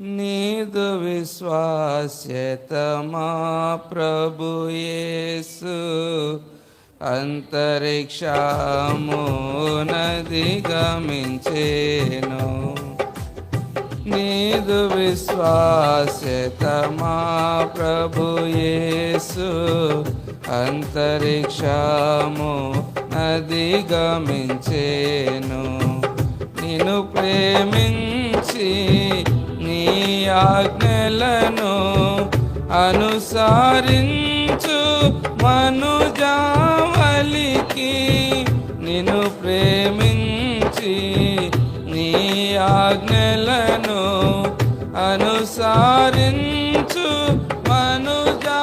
నీదు విశ్వాస్యతమా ప్రభు యేసు. అంతరిక్షము నది గమించేను. నీదు విశ్వాస్యతమా ప్రభు యేసు. అంతరిక్షము నది గమించేను. నిన్ను ప్రేమించి ఆజ్ఞలను అనుసరించు మనుజావలికి నిన్ను ప్రేమించి నీ ఆజ్ఞలను అనుసరించు మనుజావలికి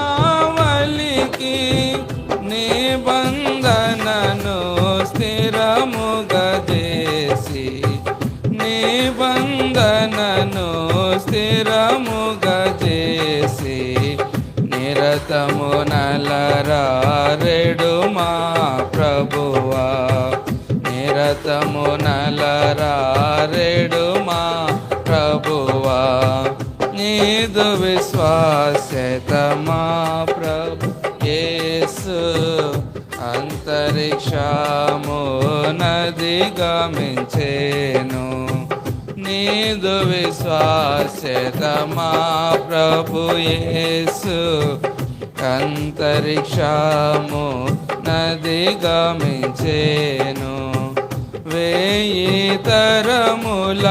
నిబంధనను స్థిరముగా నిబంధనను స్థిరముగా చేసి నిరతము నలరారెడు మా ప్రభువా. నిరతము నలరారెడు మా ప్రభువా. నీదు విశ్వాసత మా ప్రభు యేసు. అంతరిక్షము నది గమించేను నీదు విశ్వాసత ప్రభు యేసు. అంతరిక్షము నది గమించేను. వేయి తరముల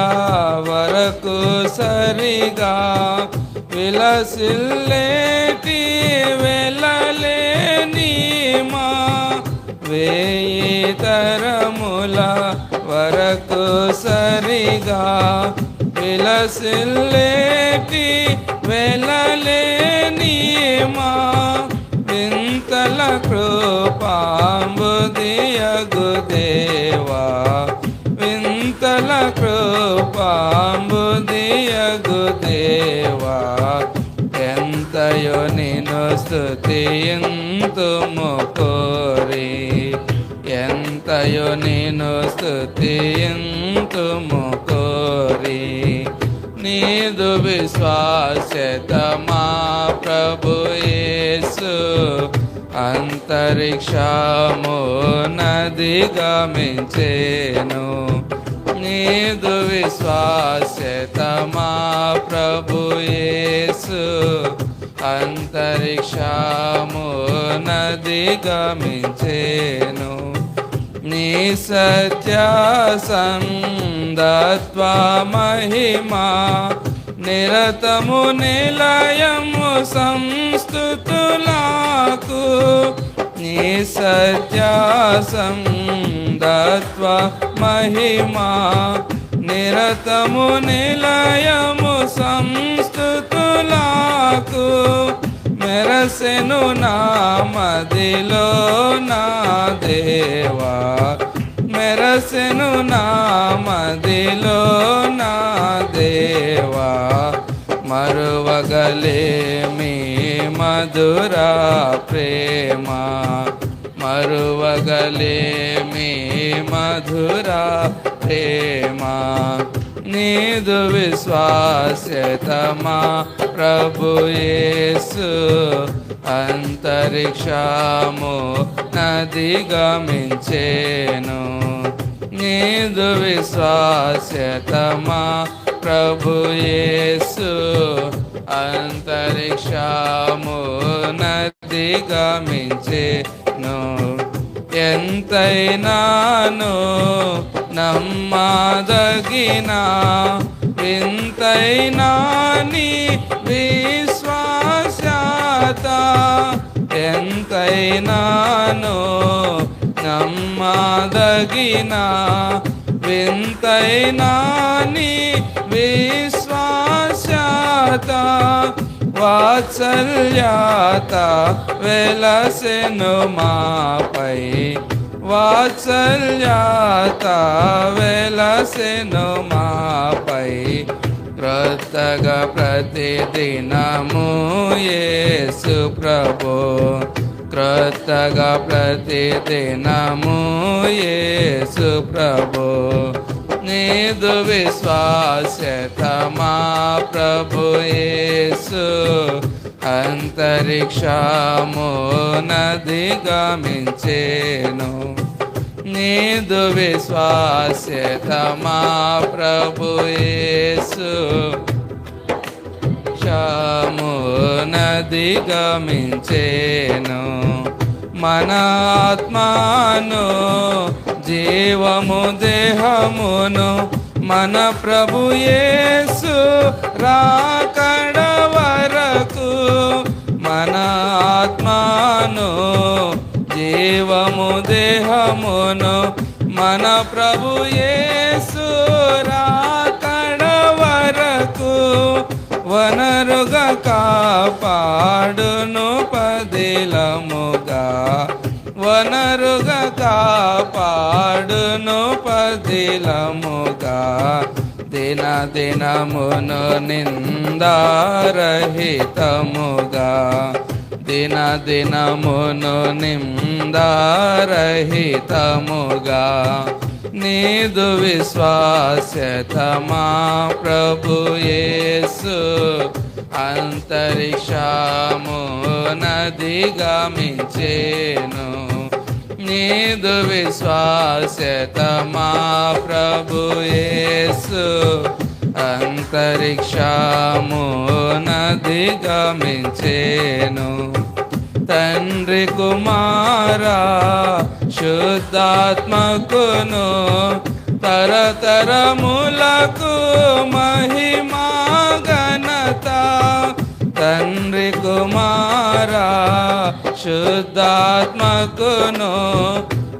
వరకు సరిగా విలసిల్లేటి వెళ్ళలేని మా వేయి తరముల వరకు సరిగా విలసిల్లేటి వెళ్ళలేని మా వింతల కృపాంబుదియగు దేవా వింతల కృపాంబుదియగు దేవా ఎంతయో నిన్ను స్థుతియంతుము కోరి ఎంతయో నేను స్థుతియంతుము కోరి. నీదు విశ్వాసత మా ప్రభు యేసు. అంతరిక్షము నది గమించేను నీదు విశ్వాసత మా ప్రభు యేసు. అంతరిక్షము నది గమించేను నీ సత్య సందత్వ మహిమా నిరతము నిలయము సంస్థుతులకు నీ సత్య సందత్వ మహిమా నిరతము నిలయము సంస్థుతులకు మెరసెను నామదిలో నా దేవా. మెరసెను నామదిలో నా దేవా. మరువగలేమి మధుర ప్రేమ. మరువగలేమి మధుర ప్రేమ. నీదు విశ్వాస్యతమా ప్రభు యేసు. అంతరిక్షము నది గమించేను నీదు విశ్వాస్యతమా ప్రభు యేసు. అంతరిక్షము నది గమించేను ఎంతైనాను నమ్మదగిన వింతైనా విశ్వాసత ఎంతైనాను నమ్మదగిన వింతైనా విశ్వాసత వాత్సల్యత వెలసెను మాపై. వాత్సల్యత వెలసెను మాపై. క్రొత్తగా ప్రతిదినము యేసు ప్రభు. క్రొత్తగా ప్రతిదినము యేసు ప్రభు. నీదు విశ్వాసత మా ప్రభు ప్రభు యేసు అంతరిక్షము నదిగమించేను నీదు విశ్వాస్యత మా ప్రభు యేసు క్షము జీవము దేహమును మన ప్రభు యేసు రాకడ వరకు మన ఆత్మాను జీవము దేహమును మన ప్రభు యేసు రాకడ వరకు వనరుగా కాపాడును పదిలముగా. వనరుగా కాపాడును పదిలముగా దిన దినమును నిందారహితముగా. దిన దినమును నిందారహితముగా. నీదు విశ్వాస్యత ప్రభుయేసు అంతరిక్షము నది గమించేను నీదు విశ్వాస్యత మా ప్రభు యేసు. అంతరిక్షము నది గమించేను. తండ్రి కుమారా శుద్ధాత్మకును తరతరములకు మహిమా ఘనత. తండ్రి కుమార్ శుద్ధాత్మకును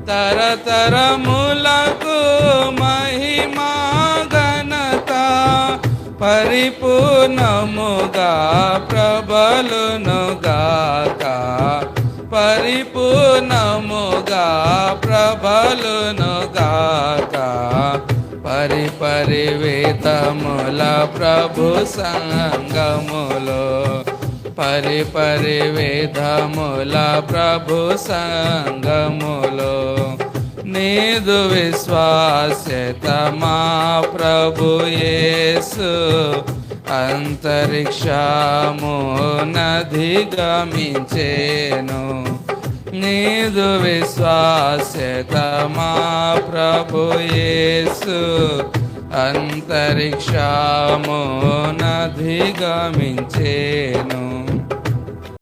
తరతరములకు మహిమా ఘనత పరిపూర్ణముగా ప్రబలునుగాక పరిపూర్ణముగా ప్రబలునుగాక పరిపరివేతముల ప్రభు సంగములో పరి పరిపరివేదముల ప్రభు సంగములో నీదు విశ్వాస్యత మా ప్రభు యేసు అంతరిక్షము నది గమించేను. నీదు విశ్వాస్యత మా ప్రభు యేసు అంతరిక్షము